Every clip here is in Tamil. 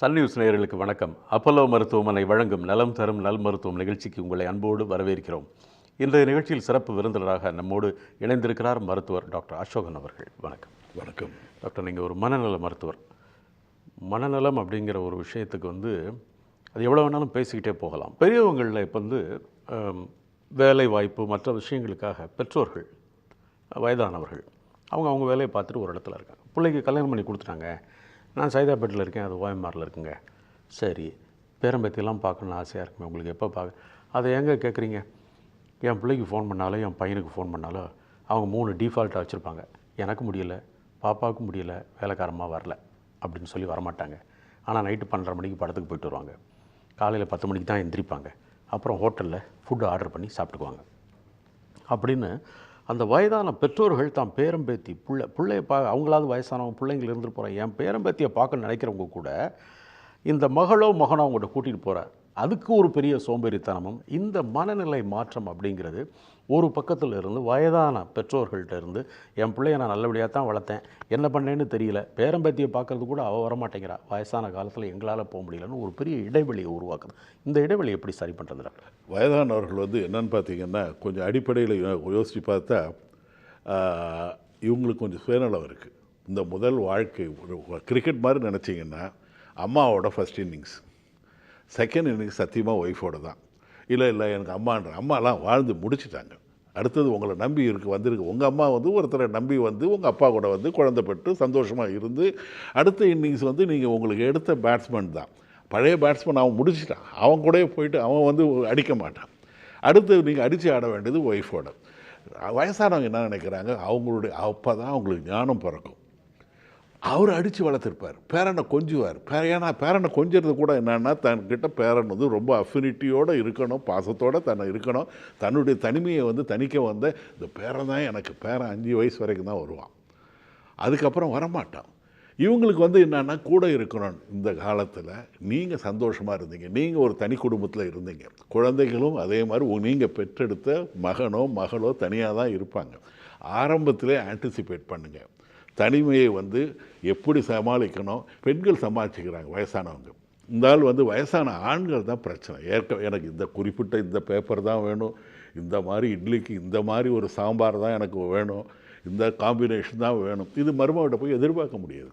சன் நியூஸ் நேயர்களுக்கு வணக்கம். அப்பல்லோ மருத்துவமனை வழங்கும் நலம் தரும் நல் மருத்துவம் நிகழ்ச்சிக்கு உங்களை அன்போடு வரவேற்கிறோம். இன்றைய நிகழ்ச்சியில் சிறப்பு விருந்தினராக நம்மோடு இணைந்திருக்கிறார் மருத்துவர் டாக்டர் அசோகன் அவர்கள். வணக்கம். வணக்கம். டாக்டர் நீங்கள் ஒரு மனநல மருத்துவர். மனநலம் அப்படிங்கிற ஒரு விஷயத்துக்கு வந்து அது எவ்வளோ வேணாலும் பேசிக்கிட்டே போகலாம். பெரியவங்களில் இப்போ வந்து வேலை வாய்ப்பு மற்ற விஷயங்களுக்காக பெற்றோர்கள் வயதானவர்கள் அவங்க அவங்க வேலையை பார்த்துட்டு ஒரு இடத்துல இருக்காங்க. பிள்ளைக்கு கல்யாணம் பண்ணி கொடுத்துட்டாங்க. நான் சைதாப்பேட்டில் இருக்கேன் அது ஓயமாரில் இருக்குங்க. சரி பேரம்பத்திலாம் பார்க்கணும்னு ஆசையாக இருக்குமே உங்களுக்கு எப்போ பார்க்க? அதை எங்கே கேட்குறீங்க? என் பிள்ளைக்கு ஃபோன் பண்ணாலோ என் பையனுக்கு ஃபோன் பண்ணாலோ அவங்க மூணு டிஃபால்ட்டாக வச்சுருப்பாங்க. எனக்கு முடியல பாப்பாவுக்கும் முடியல வேலைக்காரமாக வரல அப்படின்னு சொல்லி வரமாட்டாங்க. ஆனால் நைட்டு பன்னெண்டரை மணிக்கு படத்துக்கு போயிட்டு வருவாங்க. காலையில் பத்து மணிக்கு தான் எந்திரிப்பாங்க. அப்புறம் ஹோட்டலில் ஃபுட்டு ஆர்டர் பண்ணி சாப்பிட்டுக்குவாங்க. அப்படின்னு அந்த வயதான பெற்றோர்கள் தான் பேரம்பேத்தி பிள்ளை பிள்ளைய பா அவங்களாவது வயசானவங்க பிள்ளைங்கள இருந்துட்டு போகிறேன் என் பேரம்பேத்தியை பார்க்க நினைக்கிறவங்க கூட இந்த மகளோ மகனோ அவங்கள்ட்ட கூட்டிகிட்டு போகிற அதுக்கு ஒரு பெரிய சோம்பேறித்தனமும் இந்த மனநிலை மாற்றம் அப்படிங்கிறது ஒரு பக்கத்தில் இருந்து வயதான பெற்றோர்கள்ட்ட இருந்து என் பிள்ளைய நான் நல்லபடியாக தான் வளர்த்தேன். என்ன பண்ணேன்னு தெரியல. பேரம்பத்தியை பார்க்குறது கூட அவள் வரமாட்டேங்கிறா. வயசான காலத்தில் எங்களால் போக முடியலன்னு ஒரு பெரிய இடைவெளியை உருவாக்குது. இந்த இடைவெளி எப்படி சரி பண்ணுறது டாக்டர் வயதானவர்கள் வந்து என்னென்னு பார்த்தீங்கன்னா கொஞ்சம் அடிப்படையில் யோ- யோசித்து பார்த்தா இவங்களுக்கு கொஞ்சம் சுயநலம் இருக்குது இந்த முதல் வாழ்க்கை கிரிக்கெட் மாதிரி நினச்சிங்கன்னா அம்மாவோட ஃபஸ்ட் இன்னிங்ஸ் செகண்ட் இன்னிங்ஸ் சத்தியமாக ஒய்ஃபோட தான். இல்லை இல்லை எனக்கு அம்மான்ற அம்மாலாம் வாழ்ந்து முடிச்சிட்டாங்க. அடுத்தது உங்களை நம்பி இருக்கு வந்திருக்கு. உங்கள் அம்மா வந்து ஒருத்தரை நம்பி வந்து உங்கள் அப்பா கூட வந்து குழந்தை பெற்று சந்தோஷமாக இருந்து அடுத்த இன்னிங்ஸ் வந்து நீங்கள் உங்களுக்கு எடுத்த பேட்ஸ்மேன் தான். பழைய பேட்ஸ்மேன் அவன் முடிச்சிட்டான். அவன் கூடயே போயிட்டு அவன் வந்து அடிக்க மாட்டான். அடுத்து நீங்கள் அடித்து ஆட வேண்டியது ஒய்ஃபோட வயசானவங்க என்ன நினைக்கிறாங்க? அவங்களுடைய அப்போ தான் அவங்களுக்கு ஞானம் பிறக்கும். அவர் அடித்து வளர்த்துருப்பார். பேரனை கொஞ்சுவார். பே ஏன்னா பேரனை கொஞ்சுறது கூட என்னென்னா தன்கிட்ட பேரன் வந்து ரொம்ப அஃபினிட்டியோடு இருக்கணும் பாசத்தோடு தன்னை இருக்கணும். தன்னுடைய தனிமையை வந்து தணிக்க வந்த இந்த பேரன் தான் எனக்கு. பேரன் அஞ்சு வயசு வரைக்கும் தான் வருவான். அதுக்கப்புறம் வரமாட்டான். இவங்களுக்கு வந்து என்னன்னா கூட இருக்கணும் இந்த காலத்தில். நீங்கள் சந்தோஷமாக இருந்தீங்க. நீங்கள் ஒரு தனி குடும்பத்தில் இருந்தீங்க. குழந்தைகளும் அதே மாதிரி நீங்கள் பெற்றெடுத்த மகனோ மகளோ தனியாக தான் இருப்பாங்க. ஆரம்பத்திலே ஆன்டிசிபேட் பண்ணுங்கள் தனிமையை வந்து எப்படி சமாளிக்கணும்? பெண்கள் சமாளிச்சுக்கிறாங்க வயசானவங்க. இந்த ஆள் வந்து வயசான ஆண்கள் தான் பிரச்சனை. ஏற்க எனக்கு இந்த குறிப்பிட்ட இந்த பேப்பர் தான் வேணும். இந்த மாதிரி இட்லிக்கு இந்த மாதிரி ஒரு சாம்பார் தான் எனக்கு வேணும். இந்த காம்பினேஷன் தான் வேணும். இது மருமகிட்ட போய் எதிர்பார்க்க முடியாது.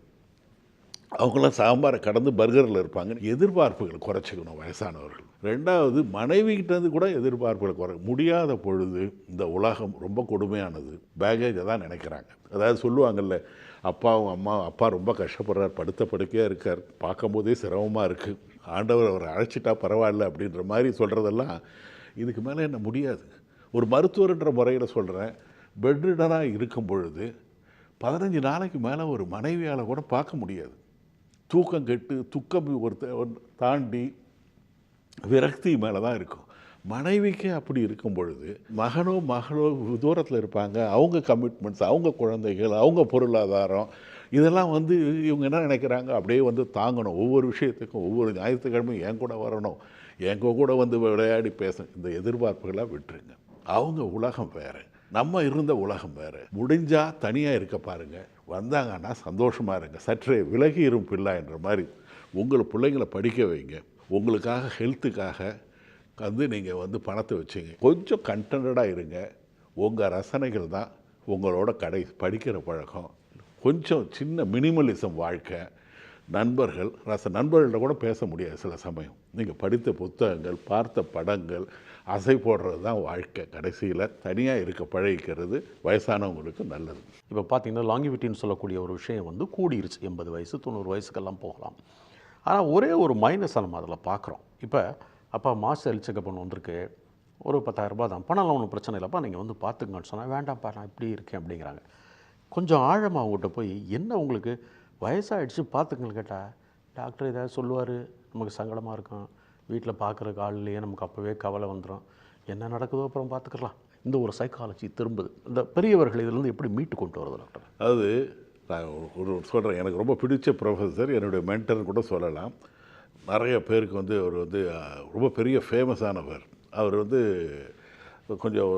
அவங்களாம் சாம்பாரை கடந்து பர்கரில் இருப்பாங்க எதிர்பார்ப்புகள் குறைச்சிக்கணும் வயசானவர்கள். ரெண்டாவது மனைவிகிட்டேருந்து கூட எதிர்பார்ப்புகளை குறை முடியாத பொழுது இந்த உலகம் ரொம்ப கொடுமையானது. பேகேஜை தான் நினைக்கிறாங்க. அதாவது சொல்லுவாங்கல்ல அப்பாவும் அம்மா அப்பா ரொம்ப கஷ்டப்படுறார் படுத்த படுக்கையாக இருக்கார் பார்க்கும்போதே சிரமமாக இருக்குது ஆண்டவர் அவரை அழைச்சிட்டா பரவாயில்ல அப்படின்ற மாதிரி சொல்கிறதெல்லாம் இதுக்கு மேலே என்ன முடியாது. ஒரு மருத்துவர்ன்ற முறையில் சொல்கிறேன் பெட்ரிடனாக இருக்கும் பொழுது பதினஞ்சு நாளைக்கு மேலே ஒரு மனைவியால் கூட பார்க்க முடியாது. தூக்கம் கெட்டு துக்கம் ஒருத்த தாண்டி விரக்தி மேலே தான் இருக்கும். மனைவிக்கே அப்படி இருக்கும் பொழுது மகனோ மகளோ தூரத்தில் இருப்பாங்க. அவங்க கமிட்மெண்ட்ஸ் அவங்க குழந்தைகள் அவங்க பொருளாதாரம் இதெல்லாம் வந்து இவங்க என்ன நினைக்கிறாங்க? அப்படியே வந்து தாங்கணும். ஒவ்வொரு விஷயத்துக்கும் ஒவ்வொரு ஞாயிற்றுக்கிழமையும் என் கூட வரணும். எங்க கூட வந்து விளையாடி பேச இந்த எதிர்பார்ப்புகளாக விட்டுருங்க. அவங்க உலகம் வேறு. நம்ம இருந்த உலகம் வேறு. முடிஞ்சால் தனியாக இருக்க பாருங்கள் வந்தாங்கன்னா சந்தோஷமாக இருங்க. சற்றே விலகி இரும் பிள்ளைன்ற மாதிரி உங்களை பிள்ளைங்களை படிக்க வைங்க. உங்களுக்காக ஹெல்த்துக்காக வந்து நீங்கள் வந்து பணத்தை வச்சுங்க. கொஞ்சம் கண்டென்டாக இருங்க. உங்கள் ரசனைகள் தான் உங்களோட கடை படிக்கிற பழக்கம். கொஞ்சம் சின்ன மினிமலிசம் வாழ்க்கை. நண்பர்கள் ரச நண்பர்கள்ட்ட கூட பேச முடியாது சில சமயம். நீங்கள் படித்த புத்தகங்கள் பார்த்த படங்கள் அசை போடுறது தான் வாழ்க்கை. கடைசியில் தனியாக இருக்க பழகிக்கிறது வயசானவங்களுக்கு நல்லது. இப்போ பார்த்தீங்கன்னா லாங்கிவிட்டின்னு சொல்லக்கூடிய ஒரு விஷயம் வந்து கூடிருச்சு. எண்பது வயசு தொண்ணூறு வயசுக்கெல்லாம் போகலாம். ஆனால் ஒரே ஒரு மைனஸை நம்ம அதில் பார்க்குறோம் இப்போ அப்பா மாஸ்டர் ஹெல்த் செக்கப் ஒன்று வந்திருக்கு. ஒரு பத்தாயிரரூபா தான். பணம்லாம் ஒன்றும் பிரச்சனை இல்லைப்பா. நீங்கள் வந்து பார்த்துக்கங்கன்னு சொன்னால் வேண்டாம்ப்பா நான் இப்படி இருக்கேன் அப்படிங்கிறாங்க. கொஞ்சம் ஆழமாக அவங்ககிட்ட போய் என்ன உங்களுக்கு வயசாகிடுச்சு பார்த்துக்கங்கன்னு கேட்டால் டாக்டர் ஏதாவது சொல்லுவார். நமக்கு சங்கடமாக இருக்கும். வீட்டில் பார்க்குறக்கு ஆள் இல்லையே நமக்கு அப்போவே கவலை வந்துடும் என்ன நடக்குதோ அப்புறம் பார்த்துக்கலாம். இந்த ஒரு சைக்காலஜி திரும்புது. இந்த பெரியவர்கள் இதிலிருந்து எப்படி மீட்டு கொண்டு வருது டாக்டர் அதாவது நான் ஒரு சொல்கிறேன் எனக்கு ரொம்ப பிடிச்ச ப்ரொஃபஸர் என்னுடைய மென்டர் கூட சொல்லலாம். நிறைய பேருக்கு வந்து அவர் வந்து ரொம்ப பெரிய ஃபேமஸானவர் அவர் வந்து கொஞ்சம்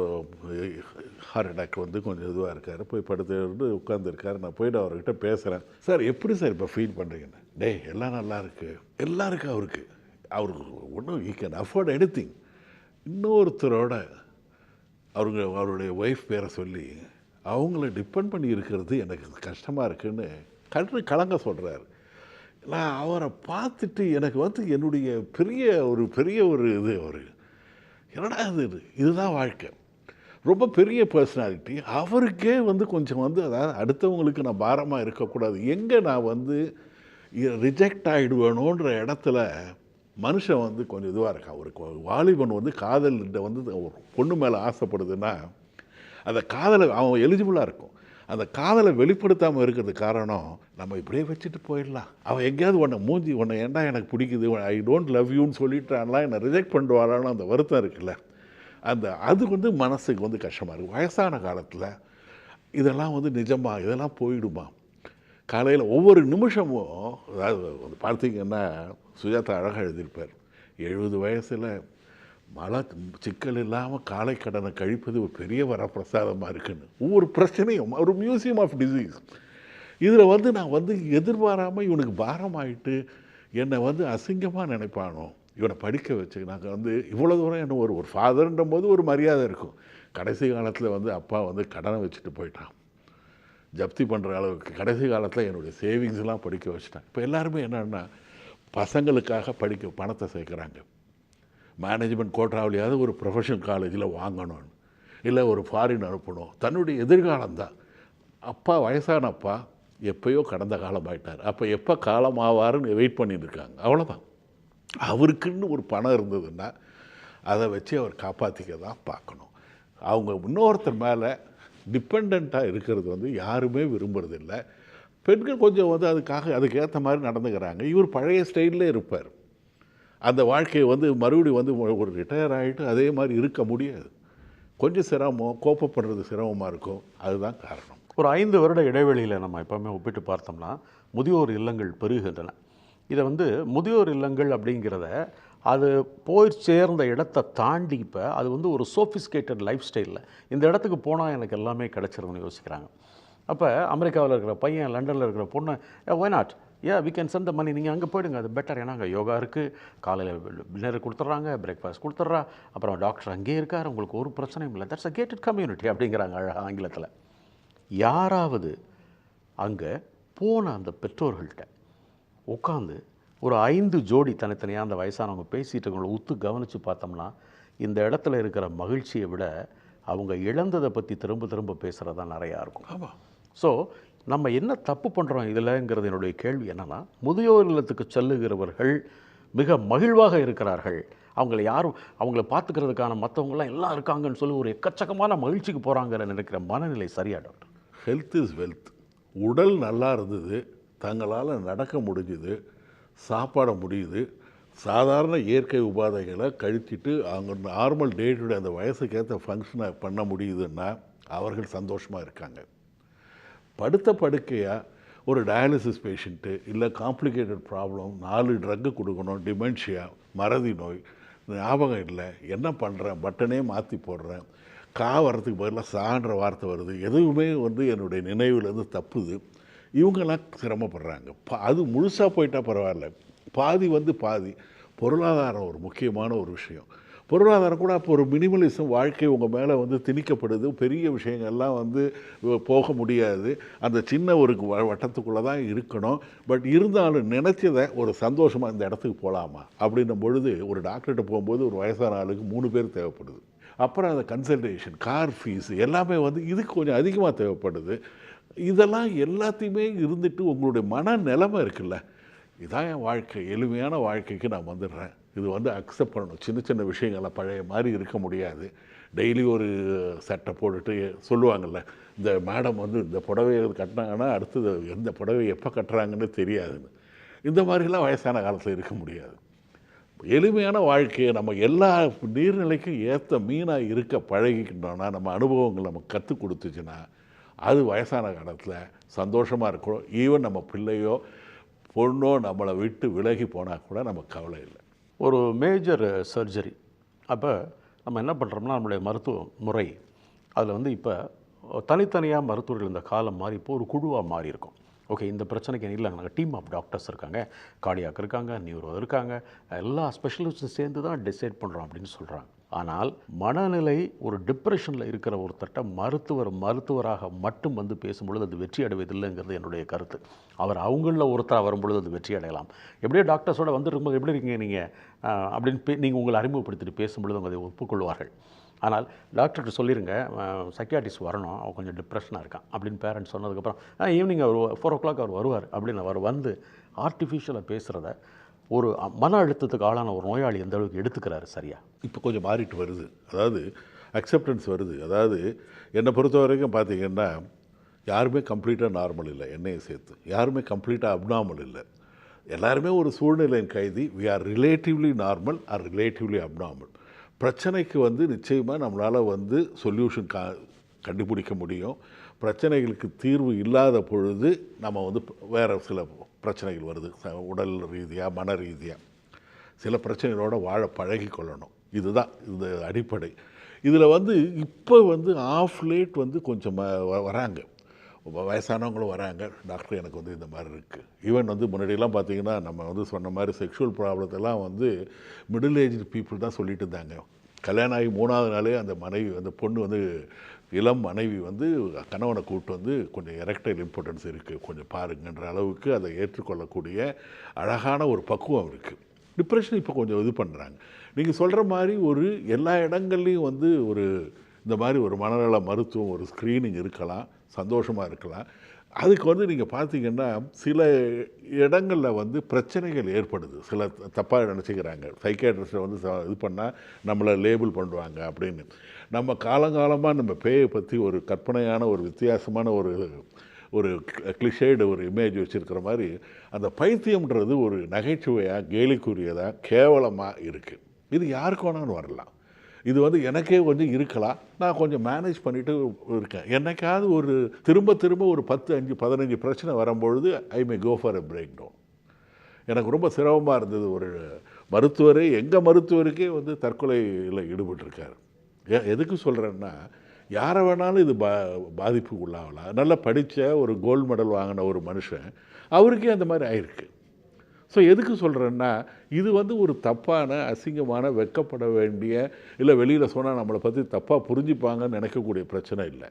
ஹார்ட் அட்டாக் வந்து கொஞ்சம் இதுவாக இருக்கார். போய் படுத்து உட்காந்துருக்காரு நான் போயிட்டு அவர்கிட்ட பேசுகிறேன் சார் எப்படி சார் இப்போ ஃபீல் பண்ணுறீங்கன்னு டேய் எல்லாம் நல்லா இருக்குது எல்லாம் இருக்குது அவருக்கு. அவருக்கு ஒன்றும் he can afford anything இன்னொருத்தரோட அவங்க அவருடைய ஒய்ஃப் பேரை சொல்லி அவங்கள டிபெண்ட் பண்ணி இருக்கிறது எனக்கு கஷ்டமாக இருக்குன்னு கண்ணு கலங்க சொல்கிறாரு நான் அவரை பார்த்துட்டு எனக்கு வந்து என்னுடைய பெரிய ஒரு பெரிய ஒரு இது அவர். என்னடா இது இதுதான் வாழ்க்கை. ரொம்ப பெரிய பர்சனாலிட்டி அவருக்கே வந்து கொஞ்சம் வந்து அதாவது அடுத்தவங்களுக்கு நான் பாரமாக இருக்கக்கூடாது. எங்கே நான் வந்து ரிஜெக்ட் ஆகிடுவேணுன்ற இடத்துல மனுஷன் வந்து கொஞ்சம் இதுவாக இருக்கான் ஒரு வாலிபன் வந்து காதல்கிட்ட வந்து ஒரு பொண்ணு மேலே ஆசைப்படுதுன்னா அந்த காதலை அவன் எலிஜிபிளாக இருக்கும். அந்த காதலை வெளிப்படுத்தாமல் இருக்கிறது காரணம் நம்ம இப்படியே வச்சுட்டு போயிடலாம். அவன் எங்கேயாவது உன்னை மூஞ்சி உன்னை ஏன்டா எனக்கு பிடிக்குது? ஐ டோன்ட் லவ் யூன்னு சொல்லிட்டான்லாம் என்னை ரிஜெக்ட் பண்ணுவாரான்னு அந்த வருத்தம் இருக்குல்ல. அந்த அது வந்து மனசுக்கு வந்து கஷ்டமாக இருக்குது வயசான காலத்தில் இதெல்லாம் வந்து நிஜமா இதெல்லாம் போயிடுமா? காலையில் ஒவ்வொரு நிமிஷமும் அதாவது பார்த்தீங்கன்னா சுஜாதா அழகாக எழுதியிருப்பார். எழுபது வயசில் மழை சிக்கல் இல்லாமல் காலை கடனை கழிப்பது ஒரு பெரிய வரப்பிரசாதமாக இருக்குன்னு. ஒவ்வொரு பிரச்சனையும் ஒரு மியூசியம் ஆஃப் டிசீஸ் இதில் வந்து நான் வந்து எதிர்பாராமல் இவனுக்கு பாரமாயிட்டு என்னை வந்து அசிங்கமாக நினைப்பானோ இவனை படிக்க வச்சு நாங்கள் வந்து இவ்வளோ தூரம் என்ன ஒரு ஒரு ஃபாதர்ன்ற போது ஒரு மரியாதை இருக்கும். கடைசி காலத்தில் வந்து அப்பா வந்து கடனை வச்சுட்டு போயிட்டான். ஜப்தி பண்ணுற அளவுக்கு கடைசி காலத்தில் என்னுடைய சேவிங்ஸ்லாம் படிக்க வச்சுட்டேன். இப்போ எல்லாருமே என்னென்னா பசங்களுக்காக படிக்க பணத்தை சேர்க்குறாங்க. மேனேஜ்மெண்ட் கோட்டாவிலையாவது ஒரு ப்ரொஃபஷனல் காலேஜில் வாங்கணும்னு இல்லை ஒரு ஃபாரின் அனுப்பணும். தன்னுடைய எதிர்காலம் தான். அப்பா வயசான அப்பா எப்பயோ கடந்த காலம் ஆயிட்டார். அப்போ எப்போ காலம் ஆவாருன்னு வெயிட் பண்ணிட்டு இருக்காங்க. அவ்வளோதான் அவருக்குன்னு ஒரு பணம் இருந்ததுன்னா அதை வச்சு அவர் காப்பாற்றிக்க தான் பார்க்கணும். அவங்க இன்னொருத்தர் மேலே டிபெண்ட்டாக இருக்கிறது வந்து யாருமே விரும்புறதில்ல. பெண்கள் கொஞ்சம் வந்து அதுக்காக அதுக்கேற்ற மாதிரி நடந்துக்கிறாங்க. இவர் பழைய ஸ்டைலில் இருப்பார். அந்த வாழ்க்கையை வந்து மறுபடியும் வந்து ஒரு ரிட்டையர் ஆகிட்டு அதே மாதிரி இருக்க முடியாது. கொஞ்சம் சிரமம் கோப்பப்படுறது சிரமமாக இருக்கும். அதுதான் காரணம். ஒரு ஐந்து வருட இடைவெளியில் நம்ம எப்போவுமே ஒப்பிட்டு பார்த்தோம்னா முதியோர் இல்லங்கள் பெருகின்றன இதை வந்து முதியோர் இல்லங்கள் அப்படிங்கிறத அது போய் சேர்ந்த இடத்தை தாண்டி இப்போ அது வந்து ஒரு சோஃபிஸ்கேட்டட் லைஃப் ஸ்டைலில் இந்த இடத்துக்கு போனால் எனக்கு எல்லாமே கிடச்சிரும்னு யோசிக்கிறாங்க. அப்போ அமெரிக்காவில் இருக்கிற பையன் லண்டனில் இருக்கிற பொண்ணு why not a we can send the money நீங்கள் அங்கே போயிடுங்க. அது பெட்டர் ஏன்னா அங்கே யோகா இருக்குது காலையில் டின்னர் கொடுத்துட்றாங்க பிரேக்ஃபாஸ்ட் கொடுத்துட்றா. அப்புறம் டாக்டர் அங்கேயே இருக்கார். உங்களுக்கு ஒரு பிரச்சனையும் இல்லை. தட்ஸ் அ கேட்டட் கம்யூனிட்டி அப்படிங்கிறாங்க ஆங்கிலத்தில். யாராவது அங்கே போன அந்த பெற்றோர்கள்ட்ட உட்காந்து ஒரு ஐந்து ஜோடி தனித்தனியாக அந்த வயசானவங்க பேசிகிட்டு இருக்கவங்கள உத்து கவனித்து பார்த்தோம்னா இந்த இடத்துல இருக்கிற மகிழ்ச்சியை விட அவங்க இழந்ததை பற்றி திரும்ப திரும்ப பேசுகிறது தான் நிறையா இருக்கும். ஆமாம் ஸோ நம்ம என்ன தப்பு பண்ணுறோம் இதில்ங்கிறது என்னுடைய கேள்வி என்னென்னா முதியோர் இல்லத்துக்கு செல்லுகிறவர்கள் மிக மகிழ்வாக இருக்கிறார்கள். அவங்கள யாரும் அவங்கள பார்த்துக்கிறதுக்கான மற்றவங்களாம் எல்லாம் இருக்காங்கன்னு சொல்லி ஒரு எக்கச்சக்கமான மகிழ்ச்சிக்கு போகிறாங்கன்னு நினைக்கிற மனநிலை சரியா டாக்டர்? ஹெல்த் இஸ் வெல்த் உடல் நல்லா இருந்தது தங்களால் நடக்க முடிஞ்சுது சாப்பாட முடியுது. சாதாரண இயற்கை உபாதைகளை கழித்திட்டு அவங்க நார்மல் டே டு டே அந்த வயசுக்கேற்ற ஃபங்க்ஷனை பண்ண முடியுதுன்னா அவர்கள் சந்தோஷமாக இருக்காங்க. படுத்த படுக்கையாக ஒரு டயாலிசிஸ் பேஷண்ட்டு இல்லை காம்ப்ளிகேட்டட் ப்ராப்ளம் நாலு ட்ரக்கு கொடுக்கணும் டிமென்ஷியா மறதி நோய் ஞாபகம் இல்லை என்ன பண்ணுறேன் பட்டனே மாற்றி போடுறேன் கா வரத்துக்கு பதிலாக சான்ற வார்த்தை வருது எதுவுமே வந்து என்னுடைய நினைவுலேருந்து தப்புது. இவங்கெல்லாம் சிரமப்படுறாங்க. பா அது முழுசாக போயிட்டால் பரவாயில்ல. பாதி வந்து பாதி. பொருளாதாரம் ஒரு முக்கியமான ஒரு விஷயம். பொருளாதாரம் கூட அப்போ ஒரு மினிமலிசம் வாழ்க்கை உங்கள் மேலே வந்து திணிக்கப்படுது. பெரிய விஷயங்கள்லாம் வந்து போக முடியாது. அந்த சின்ன ஒரு வ- வட்டத்துக்குள்ளே தான் இருக்கணும். பட் இருந்தாலும் நினச்சதை ஒரு சந்தோஷமாக இந்த இடத்துக்கு போகலாமா அப்படின்னும் பொழுது ஒரு டாக்டர்கிட்ட போகும்போது ஒரு வயசான ஆளுக்கு மூணு பேர் தேவைப்படுது. அப்புறம் அந்த கன்சல்டேஷன் கார் ஃபீஸ் எல்லாமே வந்து இதுக்கு கொஞ்சம் அதிகமாக தேவைப்படுது. இதெல்லாம் எல்லாத்தையுமே இருந்துட்டு உங்களுடைய மன நிலமை இருக்குல்ல. இதான் என் வாழ்க்கை. எளிமையான வாழ்க்கைக்கு நான் வந்துடுறேன். இது வந்து அக்செப்ட் பண்ணணும். சின்ன சின்ன விஷயங்களை பழைய மாதிரி இருக்க முடியாது. டெய்லி ஒரு சட்டை போட்டுட்டு சொல்லுவாங்கள்ல இந்த மேடம் வந்து இந்த புடவையை கட்டினாங்கன்னா அடுத்தது எந்த புடவை எப்போ கட்டுறாங்கன்னு தெரியாதுன்னு. இந்த மாதிரிலாம் வயசான காலத்தில் இருக்க முடியாது. எளிமையான வாழ்க்கையை நம்ம எல்லா நீர்நிலைக்கும் ஏற்ற மீனாக இருக்க பழகிக்கிட்டோம்னா நம்ம அனுபவங்கள் நமக்கு கற்றுக் கொடுத்துச்சுன்னா அது வயசான காலத்தில் சந்தோஷமாக இருக்கணும். ஈவன் நம்ம பிள்ளையோ பொண்ணோ நம்மளை விட்டு விலகி போனால் கூட நமக்கு கவலை இல்லை. ஒரு மேஜர் சர்ஜரி அப்போ நம்ம என்ன பண்ணுறோம்னா நம்மளுடைய மருத்துவ முறை. அதில் வந்து இப்போ தனித்தனியாக மருத்துவர்கள் இந்த காலம் மாறி இப்போ ஒரு குழுவாக மாறி இருக்கும். ஓகே இந்த பிரச்சனைக்கு இல்லை நாங்கள் டீம் ஆஃப் டாக்டர்ஸ் இருக்காங்க. கார்டியாக் இருக்காங்க நியூரோ இருக்காங்க. எல்லா ஸ்பெஷலிஸ்ட்டும் சேர்ந்து தான் டிசைட் பண்ணுறோம் அப்படின்னு சொல்கிறாங்க ஆனால் மனநிலை ஒரு டிப்ரெஷனில் இருக்கிற ஒருத்தட்ட மருத்துவர் மருத்துவராக மட்டும் வந்து பேசும்பொழுது அது வெற்றி அடைவதில்லைங்கிறது என்னுடைய கருத்து. அவர் அவங்களில் ஒருத்தராக வரும்பொழுது அது வெற்றி அடையலாம். எப்படியோ டாக்டர்ஸோட வந்துருக்கும்போது எப்படி இருக்கீங்க நீங்கள் அப்படின்னு பே நீங்கள் உங்களை அறிமுகப்படுத்திட்டு பேசும்பொழுது அவங்க அதை ஒப்புக்கொள்வார்கள். ஆனால் டாக்டர்கிட்ட சொல்லிடுங்க சைக்கியாட்டிஸ்ட் வரணும் அவன் கொஞ்சம் டிப்ரெஷனாக இருக்கான் அப்படின்னு பேரண்ட்ஸ் சொன்னதுக்கப்புறம் ஈவினிங் அவர் ஃபோர் ஓ கிளாக் அவர் வருவார் அப்படின்னு அவர் வந்து ஆர்டிஃபிஷியலாக பேசுகிறத ஒரு மன அழுத்தத்துக்கு ஆளான ஒரு நோயாளி எந்த அளவுக்கு எடுத்துக்கிறாரு சரியா? இப்போ கொஞ்சம் மாறிட்டு வருது. அதாவது அக்செப்டன்ஸ் வருது. அதாவது என்னை பொறுத்த வரைக்கும் பார்த்தீங்கன்னா யாருமே கம்ப்ளீட்டாக நார்மல் இல்லை என்னையை சேர்த்து. யாருமே கம்ப்ளீட்டாக அப்நார்மல் இல்லை. எல்லாருமே ஒரு சூழ்நிலையின் கைதி. We are relatively normal or relatively abnormal பிரச்சனைக்கு வந்து நிச்சயமாக நம்மளால் வந்து சொல்யூஷன் கா கண்டுபிடிக்க முடியும். பிரச்சனைகளுக்கு தீர்வு இல்லாத பொழுது நம்ம வந்து வேறு சில பிரச்சனைகள் வருது. உடல் ரீதியாக மன ரீதியாக சில பிரச்சனைகளோட வாழ பழகி கொள்ளணும் இதுதான் இது அடிப்படை. இதில் வந்து இப்போ வந்து ஆஃப் லேட் வந்து கொஞ்சம் வ- வராங்க. வ- வயசானவங்களும் வராங்க. டாக்டர் எனக்கு வந்து இந்த மாதிரி இருக்குது ஈவன் வந்து முன்னாடியெல்லாம் பார்த்தீங்கன்னா நம்ம வந்து சொன்ன மாதிரி செக்ஷுவல் ப்ராப்ளத்தெல்லாம் வந்து மிடில் ஏஜ் பீப்புள் தான் சொல்லிட்டு இருந்தாங்க. கல்யாணம் ஆகி மூணாவது நாளே அந்த மனைவி அந்த பொண்ணு வந்து இளம் மனைவி வந்து கணவனை கூப்பிட்டு வந்து கொஞ்சம் எரெக்டைல் இம்பார்ட்டன்ஸ் இருக்குது கொஞ்சம் பாருங்கன்ற அளவுக்கு அதை ஏற்றுக்கொள்ளக்கூடிய அழகான ஒரு பக்குவம் இருக்குது டிப்ரெஷன் இப்போ கொஞ்சம் இது பண்ணுறாங்க நீங்கள் சொல்கிற மாதிரி ஒரு எல்லா இடங்கள்லையும் வந்து ஒரு இந்த மாதிரி ஒரு மனநல மருத்துவம் ஒரு ஸ்க்ரீனிங் இருக்கலாம் சந்தோஷமாக இருக்கலாம். அதுக்கு வந்து நீங்கள் பார்த்தீங்கன்னா சில இடங்களில் வந்து பிரச்சனைகள் ஏற்படுது. சில தப்பாக நினச்சிக்கிறாங்க. சைக்காட்ரிஸ்ட்டை வந்து இது பண்ணால் நம்மளை லேபிள் பண்ணுவாங்க அப்படின்னு. நம்ம காலங்காலமாக நம்ம பேயை பற்றி ஒரு கற்பனையான ஒரு வித்தியாசமான ஒரு ஒரு கிளிஷேடு ஒரு இமேஜ் வச்சுருக்கிற மாதிரி அந்த பைத்தியம்ன்றது ஒரு நகைச்சுவையாக கேலிக்குரியதாக கேவலமாக இருக்குது இது யாருக்கு வேணாலும் வரலாம். இது வந்து எனக்கே கொஞ்சம் இருக்கலாம். நான் கொஞ்சம் மேனேஜ் பண்ணிட்டு இருக்கேன். என்னைக்காவது ஒரு திரும்ப திரும்ப ஒரு பத்து அஞ்சு பதினஞ்சு பிரச்சனை வரும்பொழுது I may go for a breakdown எனக்கு ரொம்ப சிரமமாக இருந்தது. ஒரு மருத்துவரே எங்கள் மருத்துவருக்கே வந்து தற்கொலையில் ஈடுபட்டிருக்காரு. எதுக்கு சொல்கிறேன்னா யாரை வேணாலும் இது பா பாதிப்புக்கு உள்ளாகலாம் நல்லா படித்த ஒரு கோல்டு மெடல் வாங்கின ஒரு மனுஷன் அவருக்கே அந்த மாதிரி ஆயிருக்கு. ஸோ எதுக்கு சொல்கிறேன்னா இது வந்து ஒரு தப்பான அசிங்கமான வெட்கப்பட வேண்டிய இல்லை வெளியில் சொன்னால் நம்மளை பற்றி தப்பாக புரிஞ்சுப்பாங்கன்னு நினைக்கக்கூடிய பிரச்சனை இல்லை.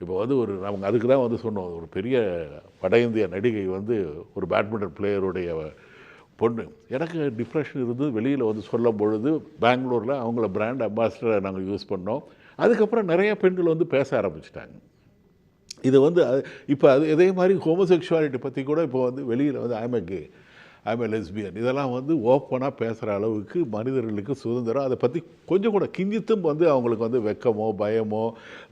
இப்போ வந்து ஒரு நமக்கு அதுக்கு தான் வந்து சொன்னோம். ஒரு பெரிய வட இந்திய நடிகை வந்து ஒரு பேட்மிண்டன் பிளேயருடைய பொண்ணு. எனக்கு டிப்ரெஷன் இருந்து வெளியில் வந்து சொல்லும் பொழுது பெங்களூரில் அவங்கள பிராண்ட் அம்பாசிடரை நாங்கள் யூஸ் பண்ணோம். அதுக்கப்புறம் நிறைய பெண்கள் வந்து பேச ஆரம்பிச்சிட்டாங்க. இது வந்து அது- இப்போ அது இதே மாதிரி ஹோமோசெக்ஷுவாலிட்டி பற்றி கூட இப்போ வந்து வெளியில் வந்து ஐமக்கு ஐம் எ லெஸ்பியன் இதெல்லாம் வந்து ஓப்பனாக பேசுகிற அளவுக்கு மனிதர்களுக்கு சுதந்திரம். அதை பற்றி கொஞ்சம் கூட கிஞ்சித்தும் வந்து அவங்களுக்கு வந்து வெக்கமோ பயமோ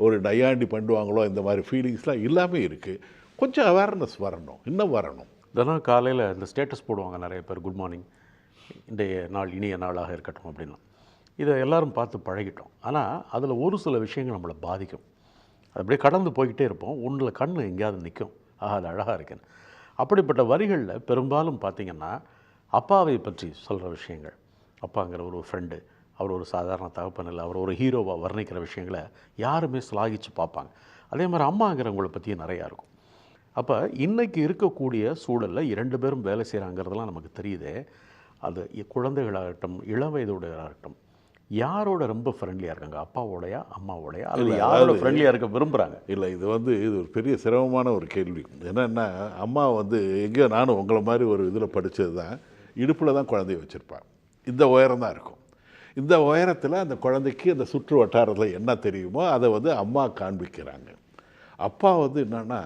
ஒரு டையாண்டி பண்ணுவாங்களோ இந்த மாதிரி ஃபீலிங்ஸ்லாம் இல்லாமல் இருக்குது கொஞ்சம் அவேர்னஸ் வரணும். இன்னும் வரணும். இதெல்லாம் காலையில் இந்த ஸ்டேட்டஸ் போடுவாங்க நிறைய பேர் குட் மார்னிங் இன்றைய நாள் இனிய நாளாக இருக்கட்டும் அப்படின்னா இதை எல்லோரும் பார்த்து பழகிட்டோம். ஆனால் அதில் ஒரு சில விஷயங்கள் நம்மளை பாதிக்கும். அது அப்படியே கடந்து போய்கிட்டே இருப்போம். ஒன்றில் கண் எங்கேயாவது நிற்கும் ஆஹா அது அழகாக இருக்கேன் அப்படிப்பட்ட வரிகளில் பெரும்பாலும் பார்த்திங்கன்னா அப்பாவை பற்றி சொல்கிற விஷயங்கள். அப்பாங்கிற ஒரு ஃப்ரெண்டு அவர் ஒரு சாதாரண தகப்பன் இல்லை அவர் ஒரு ஹீரோவாக வர்ணிக்கிற விஷயங்களை யாருமே ஸ்லாகிச்சு பார்ப்பாங்க. அதே மாதிரி அம்மாங்கிறவங்கள பற்றியும் நிறையா இருக்கும். அப்போ இன்றைக்கி இருக்கக்கூடிய சூழலில் இரண்டு பேரும் வேலை செய்கிறாங்கிறதெல்லாம் நமக்கு தெரியுதே. அது குழந்தைகளாகட்டும் இளம் வயதுடையவராகட்டும் யாரோட ரொம்ப ஃப்ரெண்ட்லியாக இருக்காங்க? அப்பாவோடையா அம்மாவோடையா? அல்லது யாரோட ஃப்ரெண்ட்லியாக இருக்க விரும்புகிறாங்க இல்லை இது வந்து இது ஒரு பெரிய சிரமமான ஒரு கேள்வி. என்னென்னா அம்மா வந்து எங்கேயோ நானும் உங்களை மாதிரி ஒரு இதில் படித்தது தான் இடுப்பில் தான் குழந்தைய வச்சுருப்பான் இந்த உயரம் தான் இருக்கும். இந்த உயரத்தில் அந்த குழந்தைக்கு அந்த சுற்று வட்டாரத்தில் என்ன தெரியுமோ அதை வந்து அம்மா காண்பிக்கிறாங்க. அப்பா வந்து என்னன்னா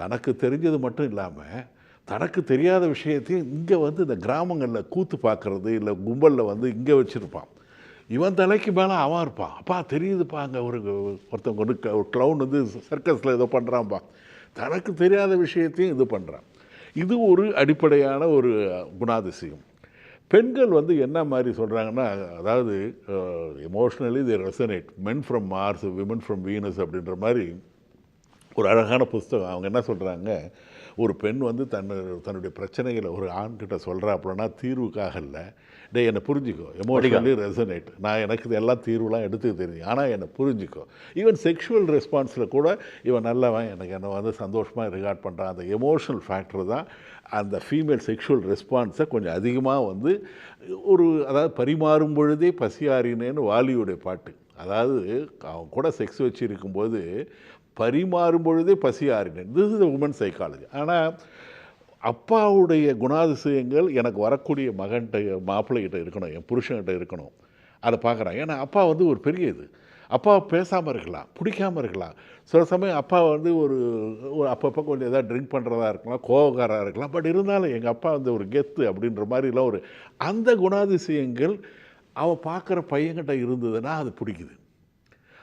தனக்கு தெரிஞ்சது மட்டும் இல்லாமல் தனக்கு தெரியாத விஷயத்தையும் இங்கே வந்து இந்த கிராமங்களில் கூத்து பார்க்குறது இல்லை கும்பலில் வந்து இங்கே வச்சுருப்பான். இவன் தலைக்கு மேலே அவன் இருப்பான். அப்பா தெரியுதுப்பா அங்கே ஒரு ஒருத்தவங்க ஒரு ஒரு க்ளவுன் வந்து சர்க்கஸில் ஏதோ பண்ணுறான்ப்பா தனக்கு தெரியாத விஷயத்தையும் இது பண்ணுறான் இது ஒரு அடிப்படையான ஒரு குணாதிசயம். பெண்கள் வந்து என்ன மாதிரி சொல்கிறாங்கன்னா அதாவது emotionally the resonate men from Mars women from Venus அப்படின்ற மாதிரி ஒரு அழகான புஸ்தகம். அவங்க என்ன சொல்கிறாங்க ஒரு பெண் வந்து தன் தன்னுடைய பிரச்சனைகளை ஒரு ஆண்கிட்ட சொல்கிறா அப்படின்னா தீர்வுக்காக இல்லை. டேய் என்னை புரிஞ்சுக்கோ. எமோஷனலி ரெசனேட் நான் எனக்கு இது எல்லாம் தீர்வுலாம் எடுத்துக்க தெரியும் ஆனால் என்னை புரிஞ்சுக்கோ. ஈவன் செக்ஷுவல் ரெஸ்பான்ஸில் கூட இவன் நல்லவன் எனக்கு என்ன வந்து சந்தோஷமாக ரிகார்ட் பண்ணுறான் அந்த எமோஷனல் ஃபேக்டர் தான் அந்த ஃபீமேல் செக்ஷுவல் ரெஸ்பான்ஸை கொஞ்சம் அதிகமாக வந்து ஒரு அதாவது பரிமாறும் பொழுதே பசியாறினேன்னு வாலியுடைய பாட்டு. அதாவது அவன் கூட செக்ஸ் வச்சு இருக்கும்போது பரிமாறும் பொழுதே பசி ஆறினேன் திஸ் இஸ் உமன் சைக்காலஜி ஆனால் அப்பாவுடைய குணாதிசயங்கள் எனக்கு வரக்கூடிய மகன்கிட்ட மாப்பிள்ளைகிட்ட இருக்கணும் என் புருஷன்கிட்ட இருக்கணும். அதை பார்க்குறான் ஏன்னா அப்பா வந்து ஒரு பெரிய இது. அப்பா பேசாமல் இருக்கலாம் பிடிக்காமல் இருக்கலாம். சில சமயம் அப்பா வந்து ஒரு ஒரு அப்பப்போ கொஞ்சம் எதாவது ட்ரிங்க் பண்ணுறதா இருக்கலாம் கோவக்காராக இருக்கலாம். பட் இருந்தாலும் எங்கள் அப்பா வந்து ஒரு கெத்து அப்படின்ற மாதிரிலாம் ஒரு அந்த குணாதிசயங்கள் அவன் பார்க்குற பையன்கிட்ட இருந்ததுன்னா அது பிடிக்குது.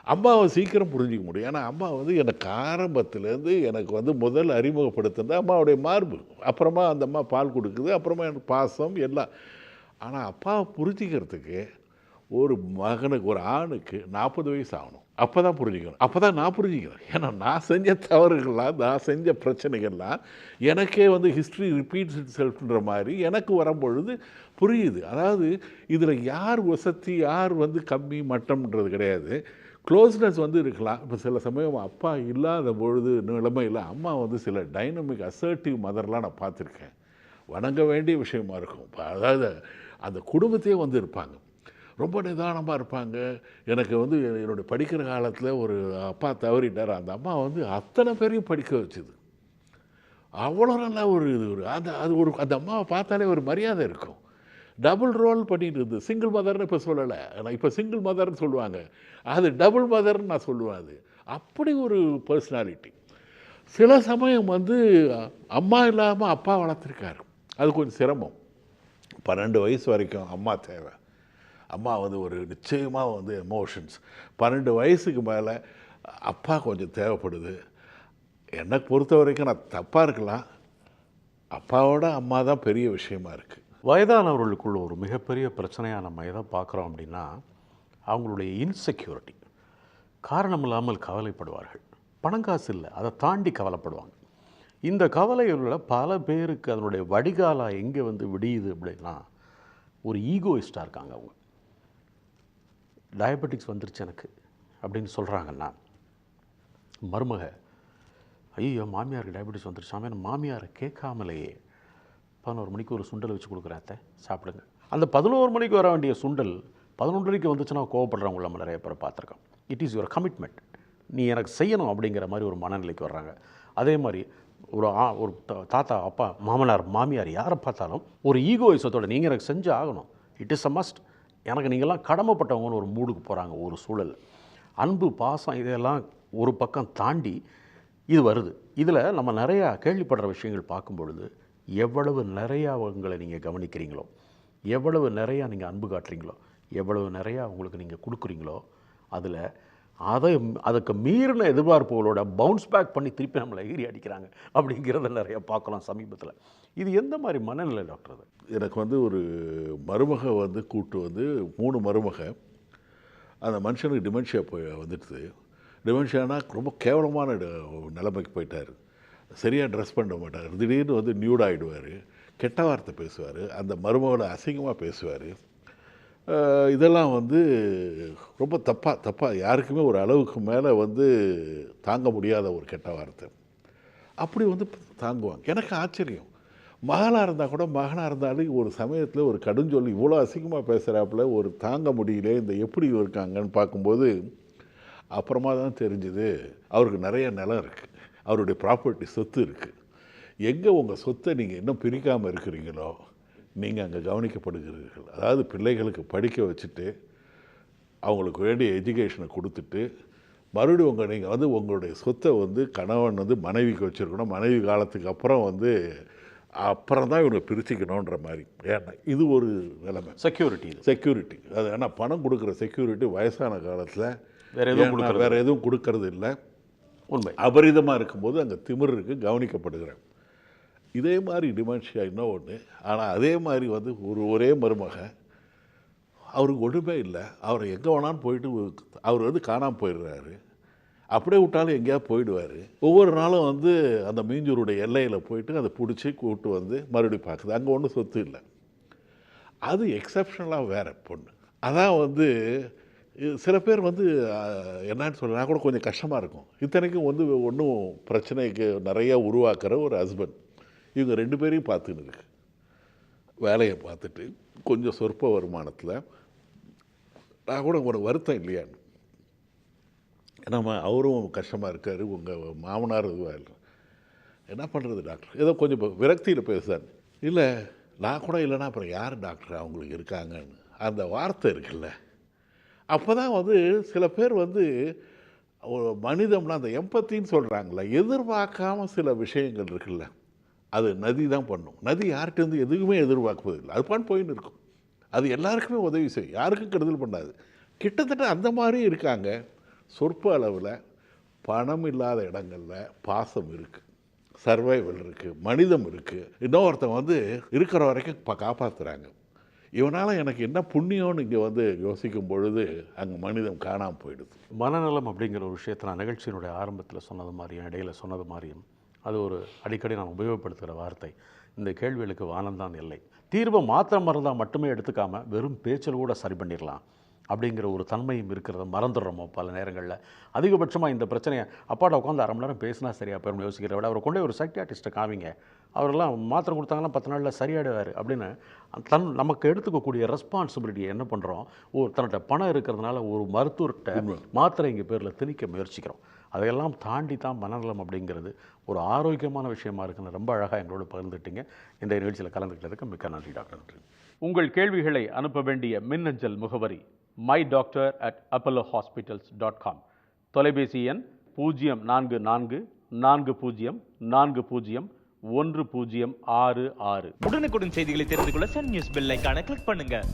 அம்மாவை சீக்கிரம் புரிஞ்சிக்க முடியும். ஏன்னா அம்மா வந்து எனக்கு ஆரம்பத்துலேருந்து எனக்கு வந்து முதல் அறிமுகப்படுத்துனது அம்மாவுடைய மார்பு. அப்புறமா அந்த அம்மா பால் கொடுக்குது அப்புறமா எனக்கு பாசம் எல்லாம். ஆனால் அப்பாவை புரிஞ்சிக்கிறதுக்கு ஒரு மகனுக்கு ஒரு ஆணுக்கு நாற்பது வயசு ஆகணும். அப்போ தான் புரிஞ்சுக்கணும். அப்போ தான் நான் புரிஞ்சுக்கிறேன். ஏன்னா நான் செஞ்ச தவறுகள்லாம் நான் செஞ்ச பிரச்சனைகள்லாம் எனக்கே வந்து ஹிஸ்ட்ரி ரிப்பீட்ஸ் இட் செல்ஃப்ன்ற மாதிரி எனக்கு வரும்பொழுது புரியுது. அதாவது இதில் யார் வசதி யார் வந்து கம்மி மட்டம்ன்றது கிடையாது. க்ளோஸ்னஸ் வந்து இருக்கலாம். இப்போ சில சமயம் அப்பா இல்லாத பொழுது நிலைமையில் அம்மா வந்து சில டைனமிக் அசர்ட்டிவ் மதர்லாம் நான் பார்த்துருக்கேன். வணங்க வேண்டிய விஷயமா இருக்கும். இப்போ அதாவது அந்த குடும்பத்தையே வந்து இருப்பாங்க. ரொம்ப நிதானமாக இருப்பாங்க. எனக்கு வந்து என்னுடைய படிக்கிற காலத்தில் ஒரு அப்பா தவறிட்டார். அந்த அம்மா வந்து அத்தனை பேரையும் படிக்க வச்சுது. அவ்வளோ நல்ல ஒரு இது. ஒரு அந்த அது ஒரு அந்த அம்மாவை பார்த்தாலே ஒரு மரியாதை இருக்கும். டபுள் ரோல் பண்ணிட்டு இருந்தது. சிங்கிள் மதர்னு இப்போ சொல்லலை. ஆனால் இப்போ சிங்கிள் மதர்னு சொல்லுவாங்க. அது டபுள் மதர்னு நான் சொல்லுவேன் அது. அப்படி ஒரு பர்சனாலிட்டி சில சமயம் வந்து அம்மா இல்லாமல் அப்பா வளர்த்துருக்காரு. அது கொஞ்சம் சிரமம். பன்னெண்டு வயசு வரைக்கும் அம்மா தேவை. அம்மா வந்து ஒரு நிச்சயமாக வந்து எமோஷன்ஸ் பன்னெண்டு வயசுக்கு மேலே அப்பா கொஞ்சம் தேவைப்படுது. என்னை பொறுத்த வரைக்கும் நான் தப்பாக இருக்கலாம். அப்பாவோட அம்மா தான் பெரிய விஷயமா இருக்குது வயதானவர்களுக்குள்ள ஒரு மிகப்பெரிய பிரச்சனையாக நம்ம எதை பார்க்குறோம் அப்படின்னா அவங்களுடைய இன்செக்யூரிட்டி காரணம் இல்லாமல் கவலைப்படுவார்கள். பணங்காசு இல்லை. அதை தாண்டி கவலைப்படுவாங்க. இந்த கவலைகளில் பல பேருக்கு அதனுடைய வடிகாலாக எங்கே வந்து விடியுது அப்படின்னா ஒரு ஈகோயிஸ்டாக இருக்காங்க அவங்க. டயபெட்டிக்ஸ் வந்துருச்சு எனக்கு அப்படின்னு சொல்கிறாங்கன்னா மருமக ஐயோ மாமியாருக்கு டயபெட்டிஸ் வந்துருச்சாமே மாமியாரை கேட்காமலேயே பதினோரு மணிக்கு ஒரு சுண்டல் வச்சு கொடுக்குறேன் அத்தை. சாப்பிடுங்க. அந்த பதினோரு மணிக்கு வர வேண்டிய சுண்டல் பதினொன்றரைக்கு வந்துச்சுன்னா கோவப்படுறவங்கள நம்ம நிறைய பேர் பார்த்துருக்கோம். இட் இஸ் யுவர் கமிட்மெண்ட் நீ எனக்கு செய்யணும் அப்படிங்கிற மாதிரி ஒரு மனநிலைக்கு வர்றாங்க. அதே மாதிரி ஒரு ஆ ஒரு தா- தாத்தா அப்பா மாமனார் மாமியார் யாரை பார்த்தாலும் ஒரு ஈகோயிசத்தோட நீங்கள் எனக்கு செஞ்சு ஆகணும். இட் இஸ் அ மஸ்ட் எனக்கு நீங்கள்லாம் கடமைப்பட்டவங்கன்னு ஒரு மூடுக்கு போகிறாங்க ஒரு சூழல். அன்பு பாசம் இதெல்லாம் ஒரு பக்கம் தாண்டி இது வருது. இதில் நம்ம நிறையா கேள்விப்படுற விஷயங்கள் பார்க்கும் பொழுது எவ்வளவு நிறையா அவங்களை நீங்கள் கவனிக்கிறீங்களோ எவ்வளவு நிறையா நீங்கள் அன்பு காட்டுறீங்களோ எவ்வளவு நிறையா அவங்களுக்கு நீங்கள் கொடுக்குறீங்களோ அதில் அதை அதுக்கு மீறின எதிர்பார்ப்புகளோட பவுன்ஸ் பேக் பண்ணி திருப்பி நம்மளை ஏறி அடிக்கிறாங்க அப்படிங்கிறத நிறையா பார்க்கலாம் சமீபத்தில். இது எந்த மாதிரி மனநிலை டாக்டர் அது? எனக்கு வந்து ஒரு மருமக வந்து கூட்டு வந்து மூணு மருமக. அந்த மனுஷனுக்கு டிமென்ஷியா போய் வந்துடுது. டிமென்ஷியானா ரொம்ப கேவலமான நிலைமைக்கு போயிட்டார். சரியாக ட்ரெஸ் பண்ண மாட்டார். திடீர்னு வந்து நியூட் ஆகிடுவார் கெட்ட வார்த்தை பேசுவார். அந்த மருமகளை அசிங்கமாக பேசுவார். இதெல்லாம் வந்து ரொம்ப தப்பாக தப்பாக யாருக்குமே ஒரு அளவுக்கு மேலே வந்து தாங்க முடியாத ஒரு கெட்ட வார்த்தை. அப்படி வந்து தாங்குவாங்க. எனக்கு ஆச்சரியம். மகனாக இருந்தால் கூட மகனாக இருந்தாலும் ஒரு சமயத்தில் ஒரு கடுஞ்சொல்லி இவ்வளோ அசிங்கமாக பேசுகிறாப்புல ஒரு தாங்க முடியல இந்த எப்படி இருக்காங்கன்னு பார்க்கும்போது அப்புறமா தான் தெரிஞ்சுது அவருக்கு நிறைய நிலம் இருக்குது அவருடைய ப்ராப்பர்ட்டி சொத்து இருக்குது எங்கே உங்கள் சொத்தை நீங்கள் இன்னும் பிரிக்காமல் இருக்கிறீங்களோ நீங்கள் அங்கே கவனிக்கப்படுகிறீர்கள். அதாவது பிள்ளைகளுக்கு படிக்க வச்சுட்டு அவங்களுக்கு வேண்டிய எஜுகேஷனை கொடுத்துட்டு மறுபடியும் உங்கள் நீங்கள் வந்து உங்களுடைய சொத்தை வந்து கணவன் வந்து மனைவிக்கு வச்சுருக்கணும். மனைவி காலத்துக்கு அப்புறம் வந்து அப்புறம் தான் இவனை பிரிச்சுக்கணுன்ற மாதிரி. ஏன்னா இது ஒரு நிலைமை. செக்யூரிட்டி செக்யூரிட்டி அது ஏன்னா பணம் கொடுக்குற செக்யூரிட்டி வயசான காலத்தில் வேற எதுவும் வேறு எதுவும் கொடுக்கறது இல்லை. உண்மை. அபரிதமாக இருக்கும்போது அங்கே திமிர் கவனிக்கப்படுகிறார் கவனிக்கப்படுகிறேன் இதே மாதிரி டிமென்ஷியா இன்னும் ஒன்று ஆனால் அதே மாதிரி வந்து ஒரு ஒரே மருமக அவருக்கு ஒன்றுமே இல்லை. அவரை எங்கே வேணாலும் போயிட்டு அவர் வந்து காணாமல் போயிடுறாரு. அப்படியே விட்டாலும் எங்கேயாவது போயிடுவார். ஒவ்வொரு நாளும் வந்து அந்த மீஞ்சூருடைய எல்லையில் போயிட்டு அதை பிடிச்சி கூப்பிட்டு வந்து மறுபடியும் பார்க்குது. அங்கே ஒன்றும் சொத்து இல்லை. அது எக்ஸப்ஷனலாக வேறு பொண்ணு. அதான் வந்து சில பேர் வந்து என்னன்னு சொல்ல கூட கொஞ்சம் கஷ்டமாக இருக்கும். இத்தனைக்கும் வந்து ஒன்றும் பிரச்சனைக்கு நிறையா உருவாக்குற ஒரு ஹஸ்பண்ட் இவங்க ரெண்டு பேரையும் பார்த்துன்னு இருக்கு. வேலையை பார்த்துட்டு கொஞ்சம் சொற்ப வருமானத்தில். நான் கூட ஒரு வருத்தம் இல்லையான்னு. ஏன்னா அவரும் கஷ்டமாக இருக்கார் உங்கள் மாமனார் இதுவாக இல்லை. என்ன பண்ணுறது டாக்டர் ஏதோ கொஞ்சம் விரக்தியில் பேசுதான் இல்லை நான் கூட இல்லைன்னா அப்புறம் யார் டாக்டர் அவங்களுக்கு இருக்காங்கன்னு? அந்த வார்த்தை இருக்குல்ல. அப்போ தான் வந்து சில பேர் வந்து ஒரு மனிதம்னா அந்த எம்பத்தின்னு சொல்கிறாங்களே எதிர்பார்க்காம சில விஷயங்கள் இருக்குல்ல அது நதி தான் பண்ணும். நதி யார்கிட்டேருந்து எதுவுமே எதிர்பார்ப்பதில்லை. அது பாட்டு போயின்னு இருக்கும். அது எல்லாருக்குமே உதவி செய்யும். யாருக்கும் கெடுதல் பண்ணாது. கிட்டத்தட்ட அந்த மாதிரி இருக்காங்க. சொற்ப அளவில் பணம் இல்லாத இடங்களில் பாசம் இருக்குது சர்வைவல் இருக்குது மனிதம் இருக்குது இன்னொருத்தன் வந்து இருக்கிற வரைக்கும் இப்போ காப்பாற்றுறாங்க இவனால் எனக்கு என்ன புண்ணியம்னு இங்கே வந்து யோசிக்கும் பொழுது அங்கே மனிதம் காணாமல் போயிடுது. மனநலம் அப்படிங்கிற ஒரு விஷயத்தை நான் நிகழ்ச்சியினுடைய ஆரம்பத்தில் சொன்னது மாதிரியும் இடையில சொன்னது மாதிரியும் அது ஒரு அடிக்கடி நான் உபயோகப்படுத்துகிற வார்த்தை. இந்த கேள்விகளுக்கு வானம்தான் இல்லை தீர்வை மாத்திரம் மருந்தால் மட்டுமே எடுத்துக்காமல் வெறும் பேச்சில் கூட சரி பண்ணிடலாம். அப்படிங்கிற ஒரு தன்மையும் இருக்கிறத மறந்துடுறோமோ பல நேரங்களில். அதிகபட்சமாக இந்த பிரச்சனையை அப்பாட்ட உட்காந்து அரை மணி நேரம் பேசினா சரியா போயிடும் யோசிக்கிற விட அவரை கொண்டு ஒரு சைக்கியாட்டிஸ்ட்டை காமிங்க. அவரெல்லாம் மாத்திரை கொடுத்தாங்கன்னா பத்து நாளில் சரியாயிடுவார் அப்படின்னு தன் நமக்கு எடுத்துக்கக்கூடிய ரெஸ்பான்சிபிலிட்டியை என்ன பண்ணுறோம் ஒரு தன்னிட்ட பணம் இருக்கிறதுனால ஒரு மருத்துவர்கிட்ட மாத்திரை இங்கே பேரில் திணிக்க முயற்சிக்கிறோம். அதையெல்லாம் தாண்டி தான் மனநலம் அப்படிங்கிறது ஒரு ஆரோக்கியமான விஷயமா இருக்குன்னு ரொம்ப அழகாக எங்களோட பகிர்ந்துட்டீங்க. இந்த நிகழ்ச்சியில் கலந்துக்கிட்டதுக்கு மிக்க நன்றி டாக்டர். உங்கள் கேள்விகளை அனுப்ப வேண்டிய மின்னஞ்சல் முகவரி my doctor at Apollo hospitals dot com தொலைபேசி எண் பூஜ்ஜியம் நான்கு நான்கு நான்கு பூஜ்ஜியம் நான்கு பூஜ்ஜியம் ஒன்று பூஜ்ஜியம் ஆறு ஆறு. உடனுக்குடன் செய்திகளை தெரிந்து கொள்ள சன் நியூஸ் பெல் ஐக்கான கிளிக் பண்ணுங்கள்